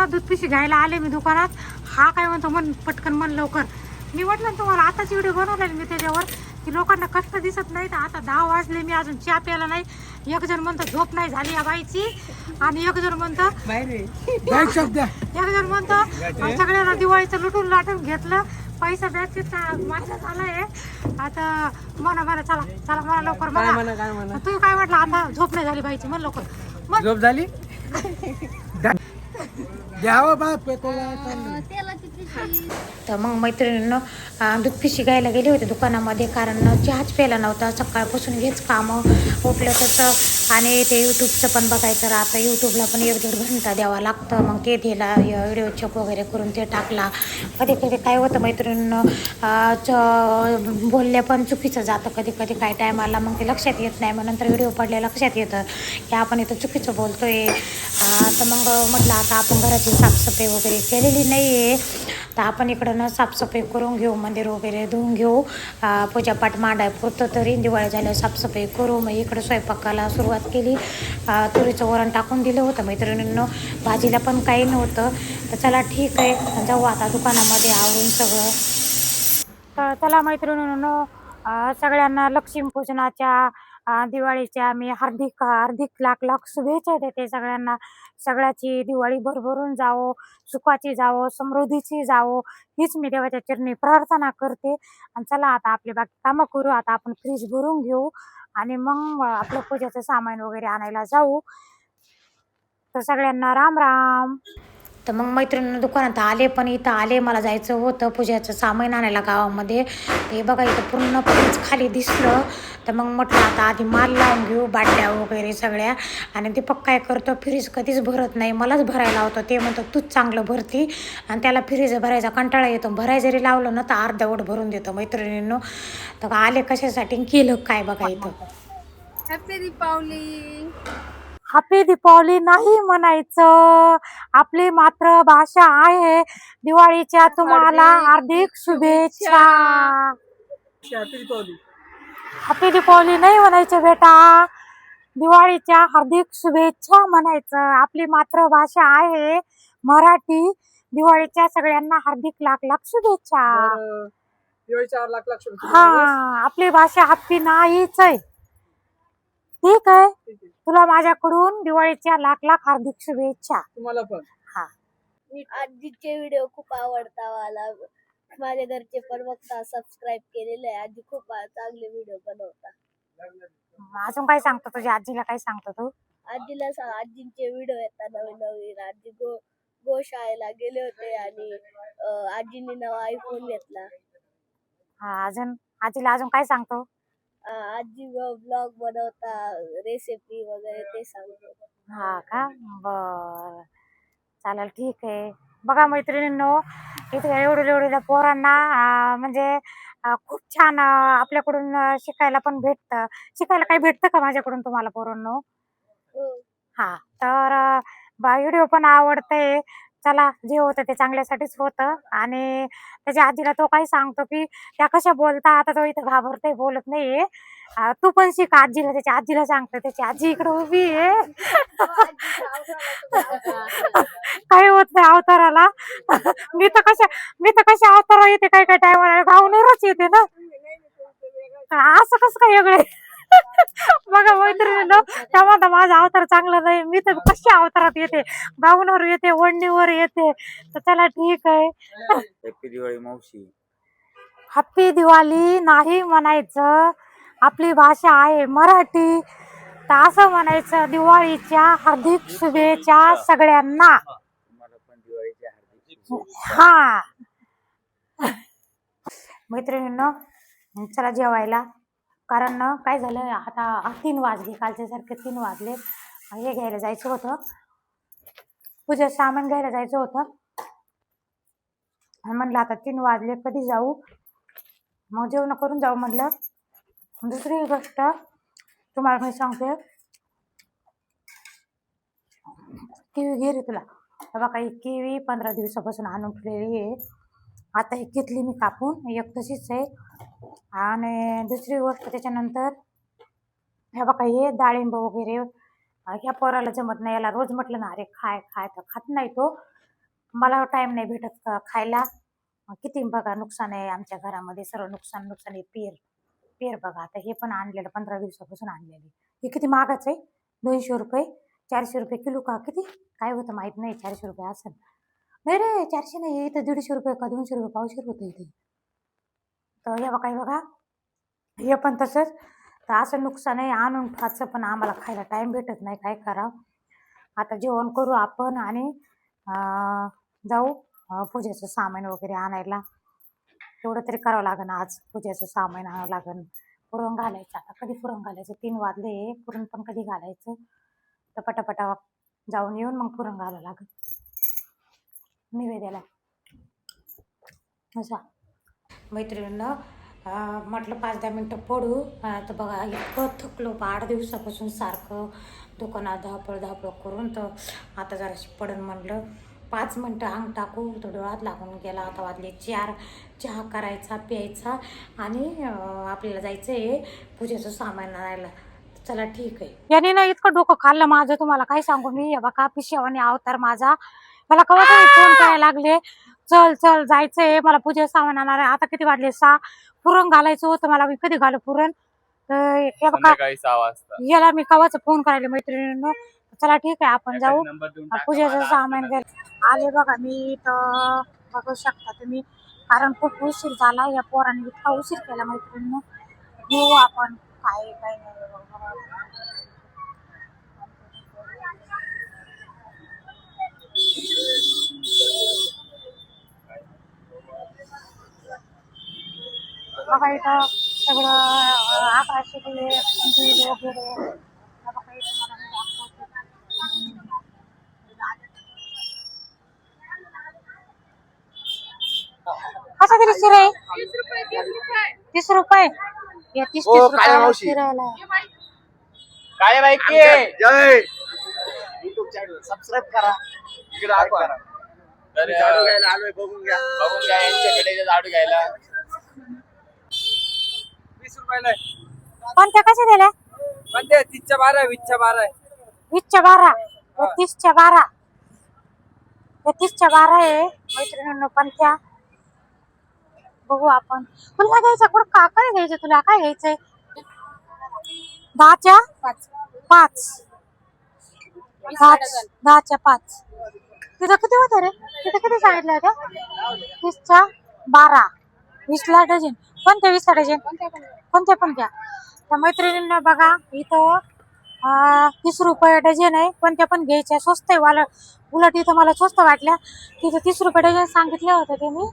म्हटलं दूध पिशी घ्यायला आले मी दुकानात? हा काय म्हणतो मन पटकन मन लवकर. मी म्हटलं ना तुम्हाला आताच व्हिडिओ बनवला मी त्याच्यावर. की लोकांना कष्ट दिसत नाही तर आता दहा वाजले मी अजून चहा प्यायला नाही. एक जण म्हणतो झोप नाही झाली या बाईची. आणि एक जण म्हणतो एक जण म्हणतो सगळ्यांना दिवाळीचं लुटून लाटून घेतलं. पैसा बॅगचा माझा झालाय आता म्हणा म्हणा चला चला म्हणा लवकर म्हणा. तू काय म्हटलं आता झोप नाही झाली बाईची म्हण लवकर. मग झोप झाली? द्यावं बा पेकोला चाललंय. तर मग मैत्रिणीनं दूध पिशी घ्यायला गेले होते दुकानामध्ये कारण चहाच प्यायला नव्हता सकाळपासून हेच कामं उठलं तसं आणि ते यूट्यूबचं पण बघायचं राहतं. यूट्यूबला पण एक दीड घंटा द्यावा लागतं. मग ते दिला व्हिडिओ चेक वगैरे करून ते टाकला. कधी कधी काय होतं मैत्रिणीनं च बोलले पण चुकीचं जातं. कधी कधी काय टायमाला मग ते लक्षात येत नाही. मग नंतर व्हिडिओ पडले लक्षात येतं की आपण इथं चुकीचं बोलतो आहे तर मग म्हटलं आता आपण घराची साफसफाई वगैरे केलेली नाही आहे तर आपण इकडं ना साफसफाई करून घेऊ मंदिर वगैरे धुवून घेऊ. पूजापाठ मांडाय पुरतं तरी दिवाळी झाल्यावर साफसफाई करू. मग इकडं स्वयंपाकाला सुरुवात केली. तुरीचं वरण टाकून दिलं होतं मैत्रिणींनं. भाजीला पण काही नव्हतं. तर चला ठीक आहे. जाऊ आता दुकानामध्ये आवरून सगळं. तर चला मैत्रिणींनो सगळ्यांना लक्ष्मीपूजनाच्या दिवाळीच्या आम्ही हार्दिक हार्दिक लाख लाख शुभेच्छा देते सगळ्यांना. सगळ्याची दिवाळी भरभरून जावो सुखाची जावो समृद्धीची जावो हीच मी देवाच्या चरणी प्रार्थना करते. आणि चला आता आपले बाकी कामं करू. आता आपण फ्रीज भरून घेऊ आणि मग आपलं पूजेचं सामान वगैरे आणायला जाऊ. तर सगळ्यांना राम राम. तर मग मैत्रिणीनं दुकानात आले पण इथं आले मला जायचं होतं पूजेचं सामान आणायला गावामध्ये. ते बघा इथं पूर्ण फ्रीज खाली दिसलं. तर मग म्हटलं आता आधी माल लावून घेऊ बाटल्या वगैरे सगळ्या. आणि दीपक काय करतो फ्रीज कधीच भरत नाही मलाच भरायला होतं ते म्हणतो तूच चांगलं भरती. आणि त्याला फ्रीज भरायचा कंटाळा येतो. भराय जरी लावलं ना तर अर्धवट भरून देतो मैत्रिणींनो. तर आले कशासाठी केलं काय बघा इथं. हॅपी दीपावली हॅपी दीपावली नाही म्हणायचं. आपली मातृभाषा आहे. दिवाळीच्या तुम्हाला हार्दिक शुभेच्छा. हॅपी दीपावली. नाही म्हणायचं बेटा. दिवाळीच्या हार्दिक शुभेच्छा म्हणायचं. आपली मातृभाषा आहे. मराठी. दिवाळीच्या सगळ्यांना हार्दिक लाख लाख शुभेच्छा. तर, दिवाळी चार लाख लाख शुभेच्छा. हा आपली भाषा हॅपी नाहीच आहे. ठीक आहे. तुला माझ्याकडून दिवाळीच्या लाख लाख हार्दिक शुभेच्छा. तुम्हाला पण. हा. आजीचे व्हिडिओ खूप आवडता मला. माझ्या घरचे पण बघता सबस्क्राईब केलेले आहे. आजी खूप चांगले व्हिडिओ बनवता. अजून काय सांगतो तुझ्या आजीला काय सांगतो तू? आजीला सांग आजींचे व्हिडिओ येतात नवीन नवीन आजी गो गोशाळेला गेले होते आणि अं, आजीने नवा आयफोन घेतला. हा अजून? आजीला अजून काय सांगतो? आजी ब्लॉग बनवता रेसिपी वगैरे ते सांगतो. हा का? बर. चालेल ठीक आहे. बघा मैत्रिणींनो इथे एवढ्या एवढ्या पोरांना अं, म्हणजे अं, खूप छान अं, आपल्याकडून अं, शिकायला पण भेटतं. शिकायला काही भेटतं का माझ्याकडून तुम्हाला पोरांनो? हो. हा तर व्हिडिओ पण आवडते चला जे होतं ते चांगल्यासाठीच होतं. आणि त्याच्या आजीला तो काही सांगतो की त्या कशा बोलता? आता तो इथं घाबरतोय बोलत नाहीये. तू पण शिक आजीला. त्याच्या आजीला सांगतो. त्याची आजी इकडे उभी आहे. काही होत नाही अवताराला. मी तर कशा मी तर कशा अवतारा येते? काय काय टायमाला गावनेरच येते ना. असं कसं काय वेगळे बघा मैत्रिणीनं तेव्हा माझा अवतार चांगला नाही. मी तर कशा अवतारात येते? गाऊनवर येते वडणीवर येते. तर चला ठीक आहे. हॅपी दिवाळी मावशी. हॅपी दिवाळी नाही म्हणायचं. आपली भाषा आहे मराठी. तर असं म्हणायचं दिवाळीच्या हार्दिक शुभेच्छा सगळ्यांना. तुम्हाला पण दिवाळीच्या हार्दिक शुभेच्छा. हा. मैत्रिणींनो चला जेवायला. कारण काय झालं आता तीन वाजले कालचे सारखे तीन वाजले. हे घ्यायला जायचं होतं. पूजा सामान घ्यायला जायचं होतं. म्हणलं आता तीन वाजले कधी जाऊ? मग जेवण करून जाऊ म्हटलं दुसरी गोष्ट तुम्हाला मी सांगते. किवी घे रे तुला. बाबा बघा ही किवी पंधरा दिवसापासून आणून ठेवलेली आहे. आता ही घेतली मी कापून. एक तशीच आहे. आणि दुसरी गोष्ट त्याच्यानंतर हे बघा हे डाळिंब वगैरे ह्या पोराला जमत नाही. याला रोज म्हटलं ना अरे खाय खाय. तर खात नाही तो. मला टाईम नाही भेटत का खायला. किती बघा नुकसान आहे आमच्या घरामध्ये. सर्व नुकसान नुकसान आहे. पेर पेर बघा. आता हे पण आणलेलं पंधरा दिवसापासून आणलेले हे किती महागाच आहे? दोनशे रुपये? चारशे रुपये किलो का? किती? काय होतं माहीत नाही. चारशे रुपये असेल. नाही रे चारशे नाही. इथं दीडशे रुपये का दोनशे रुपये? पावशे होतं इथे. तर हे बघा हे बघा. हे पण तसंच. तर असं नुकसान आहे आणून खायचं पण आम्हाला खायला टाईम भेटत नाही काय करावं? आता जेवण करू आपण आणि जाऊ पूजेचं सामान वगैरे आणायला. तेवढं तरी करावं लागेल आज पूजेचं सामान आणावं लागेल. पुरण घालायचं आता कधी पुरण घालायचं? तीन वाजले पुरण पण कधी घालायचं? तर पटापटा जाऊन येऊन मग पुरण घालावं लागेल. निवेद्याला. असा. मैत्रिणींना म्हटलं पाच दहा मिनटं पडू. तर बघा इतकं थकलो आठ दिवसापासून सारखं दुकानात धावपळ धावपळ करून तर आता जराशी पडन म्हणलं. पाच मिनटं अंग टाकू तो डोळ्यात लागून गेला. आता वाजले चार. चहा करायचा प्यायचा आणि आपल्याला जायचं आहे पूजेचं सामान आणायला. चला ठीक आहे. याने ना इतकं डोकं खाल्लं माझं. तुम्हाला काय सांगू? मी बघा पिशेवाने अवतार माझा. मला कवा फोन करायला लागले? चल चल जायचंय. मला पूजेचं सामान आणणार आहे. आता किती वाजले? सहा. पुरण घालायचं होतं मला. मी कधी घालू पुरण? तर हे बघा. संध्याकाळी सहा वाजता. याला मी कवाच फोन करायला मैत्रिणीनं. चला ठीक आहे. आपण जाऊ. नंबर देऊन आ, टाका. पूजेचं मला. सामान घ्या. आले बघा. मी तर बघू शकता तुम्ही. कारण खूप उशीर झाला. या पोराने इतका उशीर केला मैत्रिणीनं. घेऊ आपण. काय काय नाही. बघा इथं सगळं आकाशी वगैरे. बघा इथं मला मी दाखवते. कसा तरी शिरा आहे. तीस रुपये. या तीस ओ, तीस काय? शिरायला जय. युट्यूब चॅनल सबस्क्राईब करा. इकडे तर झाडू घ्यायला आलोय बघून घ्या. बघून घ्या यांच्याकडे जे झाडू घ्यायला. रुपयाला आहे. कोणत्या कशा दिल्या? पण ते तीसच्या बारा आहे वीसच्या बारा. आहे वीसच्या बारा. तीसच्या बारा. तीसच्या बारा आहे मैत्रिणींनो पण त्या बघू आपण. तुला घ्यायचा कुठं का काय घ्यायचं तुला? काय घ्यायचंय? दहाच्या पाच. पाच. दहाच्या पाच. तिथं किती होतं रे? तिथं किती सांगितलं होतं? तीसच्या बारा. वीसला डझन कोणत्या वीसला डझन कोणत्या पण घ्या. त्या मैत्रिणींना बघा इथं तीस रुपये डझन आहे. कोणत्या पण घ्यायच्या स्वस्त आहे वाला. उलट इथं मला स्वस्त वाटल्या. तिथं तीस रुपये डझन सांगितलं होतं ते मी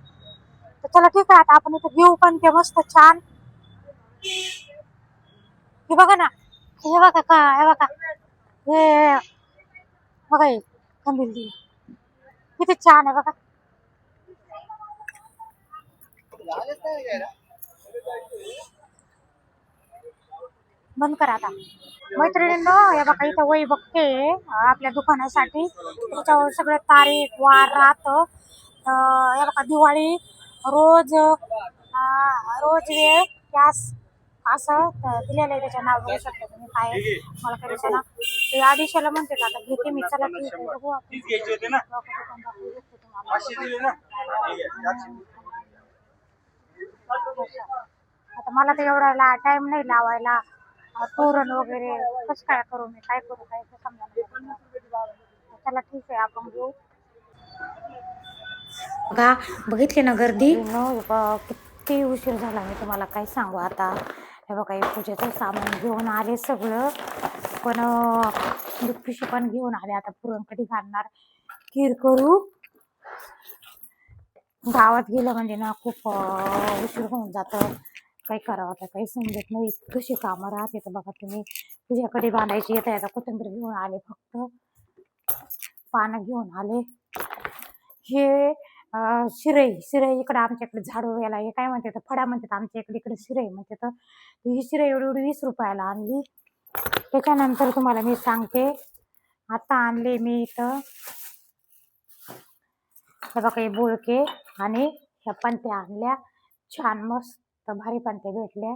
तर चला ठीक आहे आता आपण इथं घेऊ पण ते मस्त छान. हे बघा ना. हे बघा का हे बघा. हे बघा हे. कंदील ती किती छान आहे बघा. बंद करा आता. मैत्रिणींनो हे बघा इथं वही बघते. आपल्या दुकानासाठी. त्याच्यावर सगळं तारीख वार राहत हे बघा दिवाळी रोज रोज वेळ गॅस असं दिलेलं आहे त्याचं नाव बघू शकता तुम्ही काय. मला करायचं ना ते आदिशाला म्हणते का आता घेते मी चला ठीक आहे बघू आपण. आता मला तर एवढा टाइम नाही लावायला. तोरण वगैरे कसं काय करू मी? काय करू? काय समजा चला ठीक आहे आपण घेऊ. बघा बघितली ना गर्दी? किती उशीर झाला मी तुम्हाला. काय सांगू आता? हे बघा हे पूजेचं सामान घेऊन आले सगळं. पण पिशवी पण घेऊन आले. आता पुरण कधी घालणार. खीर करू. गावात गेलं म्हणजे ना खूप उशीर होऊन जातं. काही करावं आता काही समजत नाही. कशी कामं राहते तर बघा तुम्ही. तुझ्याकडे बांधायची येता येता कोथिंबीर घेऊन आले फक्त. पानं घेऊन आले. हे शिरई शिरई इकडं आमच्याकडे झाडू याला हे काय म्हणतात? फडा म्हणतात आमच्या इकडे इकडे शिरई म्हणते तर ही शिरई एवढी एवढी वीस रुपयाला आणली. त्याच्यानंतर तुम्हाला मी सांगते. आता आणले मी इथं. हे बघा हे बोळके आणि ह्या पंत्या आणल्या. छान मस्त भारी पंत्या भेटल्या.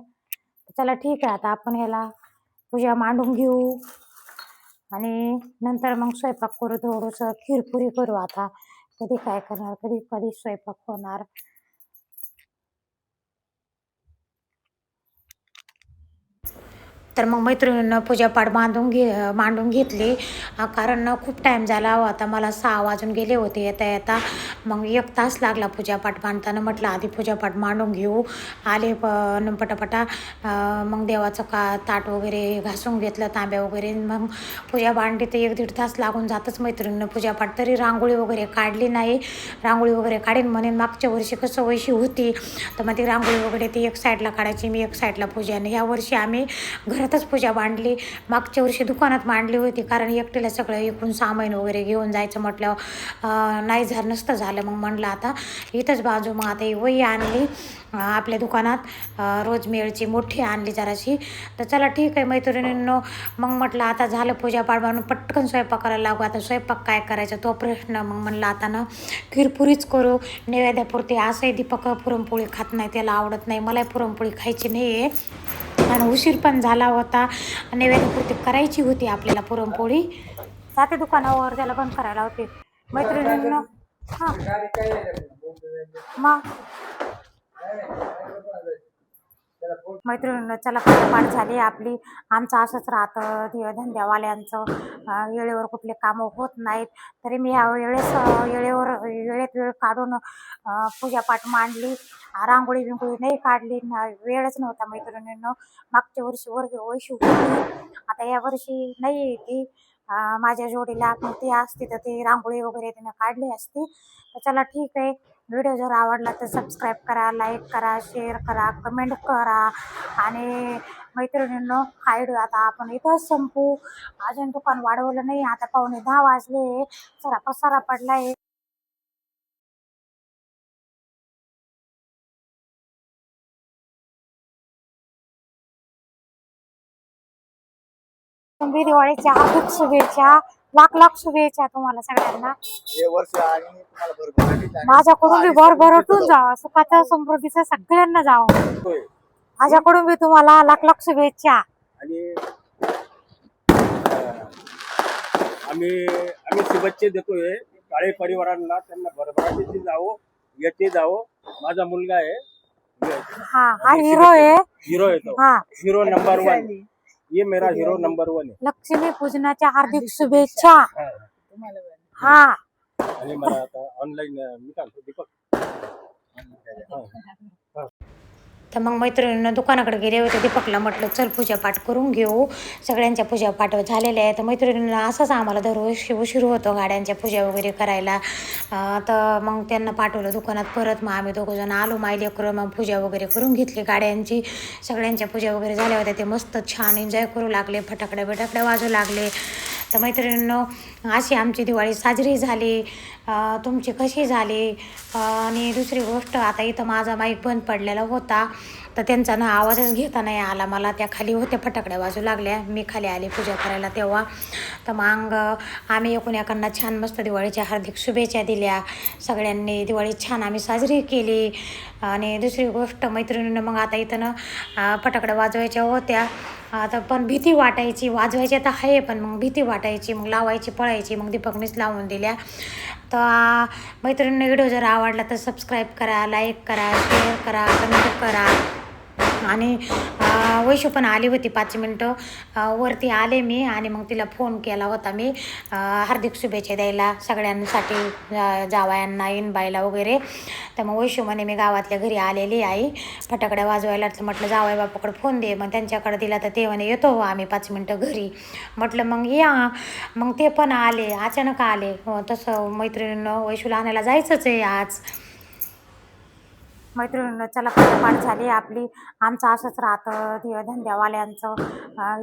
चला ठीक आहे आता आपण ह्याला पूजा मांडून घेऊ. आणि नंतर मग स्वयंपाक करू थोडंसं खीरपुरी करू आता. कधी काय करणार कधी कधी स्वयंपाक होणार. तर मग मैत्रिणीनं पूजापाठ बांधून घे मांडून घेतली. कारण खूप टाईम झाला होता मला सहा वाजून गेले होते येता येता. मग एक तास लागला पूजापाठ बांधताना म्हटलं आधी पूजापाठ मांडून घेऊ. आले प न पटापटा मग देवाचं का ताट वगैरे घासून घेतलं तांब्या वगैरे. मग पूजा बांधली तर एक दीड तास लागून जातच मैत्रिणीनं पूजापाठ. तरी रांगोळी वगैरे काढली नाही. रांगोळी वगैरे काढेन म्हणेन. मागच्या वर्षी कसं वैशी होती. तर मग ती रांगोळी वगैरे ती एक साईडला काढायची मी एक साईडला पूजा. आणि ह्या वर्षी आम्ही घरातच पूजा मांडली. मागच्या वर्षी दुकानात मांडली होती कारण एकटीला सगळं एकूण सामान वगैरे घेऊन जायचं म्हटल्यावर नाही झालं नसतं झालं मग म्हणलं आता इथंच बाजू मग आता ही वही आणली आपल्या दुकानात रोजमेळची रोज मेळची मोठी आणली जराशी. तर चला ठीक आहे मैत्रिणींनो मग म्हटलं आता झालं पूजापाठ म्हणून पटकन स्वयंपाक करायला लागू. आता स्वयंपाक काय करायचा तो प्रश्न मग म्हणलं आता ना खीरपुरीच करू. नैवेद्यापुरती असंही दीपक पुरणपोळी खात नाही त्याला आवडत नाही. मलाही पुरणपोळी खायची नाही आहे आणि उशीर पण झाला होता. नैवेद्यपुरती करायची होती आपल्याला पुरणपोळी. जाते दुकानावर त्याला बंद करायला होते. मैत्रिणींना हां. मग? मैत्रिणींना चला पाठ झाली आपली. आमचं असंच राहतं ध- धंद्यावाल्यांचं वेळेवर कुठले कामं होत नाहीत तरी मी या वेळेस वेळेवर वेळेत वेळ काढून पूजापाठ मांडली. रांगोळी बिंगोळी नाही काढली. ना वेळच नव्हता मैत्रिणींनो. मागच्या वर्षी वर्ग वैशी होती. आता या वर्षी नाही आहे ती माझ्या जोडीला ती असती तर ती रांगोळी वगैरे तिनं काढली असती. तर चला ठीक आहे. व्हिडिओ जर आवडला तर सबस्क्राईब करा लाईक करा शेअर करा कमेंट करा. आणि मैत्रिणींनो हा व्हिडिओ आता आपण इथंच संपू. अजून दुकान वाढवलं नाही आता पावणे दहा वाजले. जरा पसारा पडलाय. तुम्ही दिवाळीच्या हार्दिक शुभेच्छा लाख लाख शुभेच्छा तुम्हाला सगळ्यांना. माझ्याकडून भरभराटून जावं. सुखाचं समृद्धीचं सगळ्यांना जावं. माझ्याकडून बी तुम्हाला लाख लाख शुभेच्छा. आणि आम्ही आम्ही शुभेच्छा देतोय. काळे परिवारांना त्यांना भरभराटीची जावो येते जावो. माझा मुलगा आहे. हा हा हिरो आहे. हिरो येतो हा. हिरो नंबर वन ये मेरा हिरो नंबर वन है लक्ष्मी पूजनाच्या हार्दिक शुभेच्छा. हा. हा. आणि मला आता ऑनलाईन मी म्हणतो, दीपक. हा. तर मग मैत्रिणीनं दुकानाकडे गेले होते. दीपकला म्हटलं चल पूजापाठ करून घेऊ. सगळ्यांच्या पूजापाठ झालेल्या आहे तर मैत्रिणींना असंच आम्हाला दरवर्षी उशीर होतो गाड्यांच्या पूजा वगैरे करायला. तर मग त्यांना पाठवलं दुकानात परत. मग आम्ही दोघंजण आलो मायले मग पूजा वगैरे करून घेतली गाड्यांची. सगळ्यांच्या पूजा वगैरे झाल्या होत्या. ते मस्त छान एन्जॉय करू लागले फटाकडे बिटाकडे वाजू लागले. तर मैत्रिणींनो अशी आमची दिवाळी साजरी झाली. तुमची कशी झाली? आणि दुसरी गोष्ट आता इथं माझा माईक बंद पडलेला होता तर त्यांचा ना आवाजच घेता नाही आला मला. त्या खाली होत्या फटाकड्या वाजू लागल्या. मी खाली आले पूजा करायला तेव्हा. तर मग आम्ही एकूण एकांना छान मस्त दिवाळीच्या हार्दिक शुभेच्छा दिल्या. सगळ्यांनी दिवाळी छान आम्ही साजरी केली. आणि दुसरी गोष्ट मैत्रिणीनं मग आता इथं ना फटाकड्या वाजवायच्या होत्या. आता पण भीती वाटायची. वाजवायची तर आहे पण मग भीती वाटायची मग लावायची पळायची. मग दीपकनीच लावून दिल्या. तर मैत्रिणी व्हिडिओ जर आवडला तर सबस्क्राईब करा लाईक करा शेअर करा कमेंट करा. आणि वैशू पण आली होती पाच मिनटं. वरती आले मी आणि मग तिला फोन केला होता मी. हार्दिक शुभेच्छा द्यायला सगळ्यांसाठी अं, जावयांना इनबाईला वगैरे. तर मग वैशू म्हणे मी गावातल्या घरी आलेली आई फटाकड्या वाजवायला तर म्हटलं जावई बापाकडे फोन दे. मग त्यांच्याकडे दिला तर ते म्हणे येतो हो आम्ही पाच मिनटं घरी. म्हटलं मग या. मग ते पण आले अचानक आले. तसं मैत्रिणीनं वैशूला आणायला जायचंच आहे आज. मैत्रिणीनं चला पाठ झाली आपली. आमचं असंच राहतं ध- धंद्यावाल्यांचं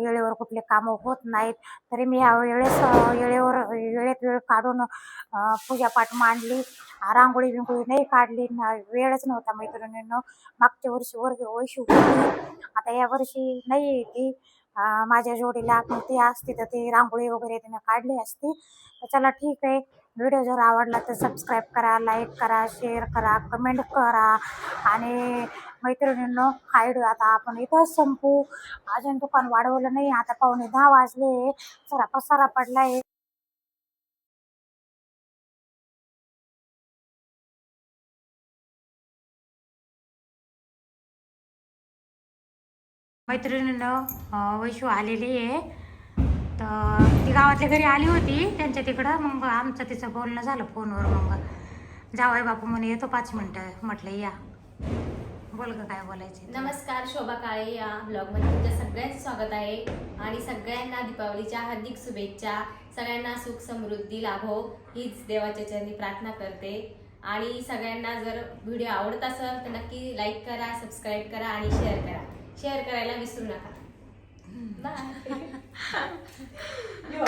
वेळेवर कुठले कामं होत नाहीत. तरी मी या वेळेस वेळेवर वेळेत वेळ काढून पूजापाठ मांडली. रांगोळी बिंगोळी नाही काढली. ना वेळच नव्हता मैत्रिणीनं. मागच्या वर्षी वर्ग वैशी होती. आता या वर्षी नाही आहे ती माझ्या जोडीला ती असती तर ती रांगोळी वगैरे तिनं काढली असती. तर चला ठीक आहे. व्हिडिओ जर आवडला तर सबस्क्राईब करा लाईक करा शेअर करा कमेंट करा. आणि मैत्रिणींनो हायड आता आपण इथंच संपू. अजून दुकान वाढवलं नाही आता पाहुणे दहा वाजले. जरा पसारा पडलाय. आहे वैशू आलेली आहे. तर ती गावातल्या घरी आली होती त्यांच्या तिकडं. मग आमचं तिचं बोलणं झालं फोनवर. मग जावई बापू म्हणे येतो पाच मिनटं. म्हटलं या. बोल ग काय बोलायचे नमस्कार शोभा काळे या ब्लॉगमध्ये तुमच्या सगळ्यांचं स्वागत आहे. आणि सगळ्यांना दीपावलीच्या हार्दिक शुभेच्छा. सगळ्यांना सुख समृद्धी लाभो हीच देवाच्या चरणी प्रार्थना करते. आणि सगळ्यांना जर व्हिडिओ आवडत असेल तर नक्की लाईक करा सबस्क्राईब करा आणि शेअर करा. शेअर करायला विसरू नका. बाय 哈你往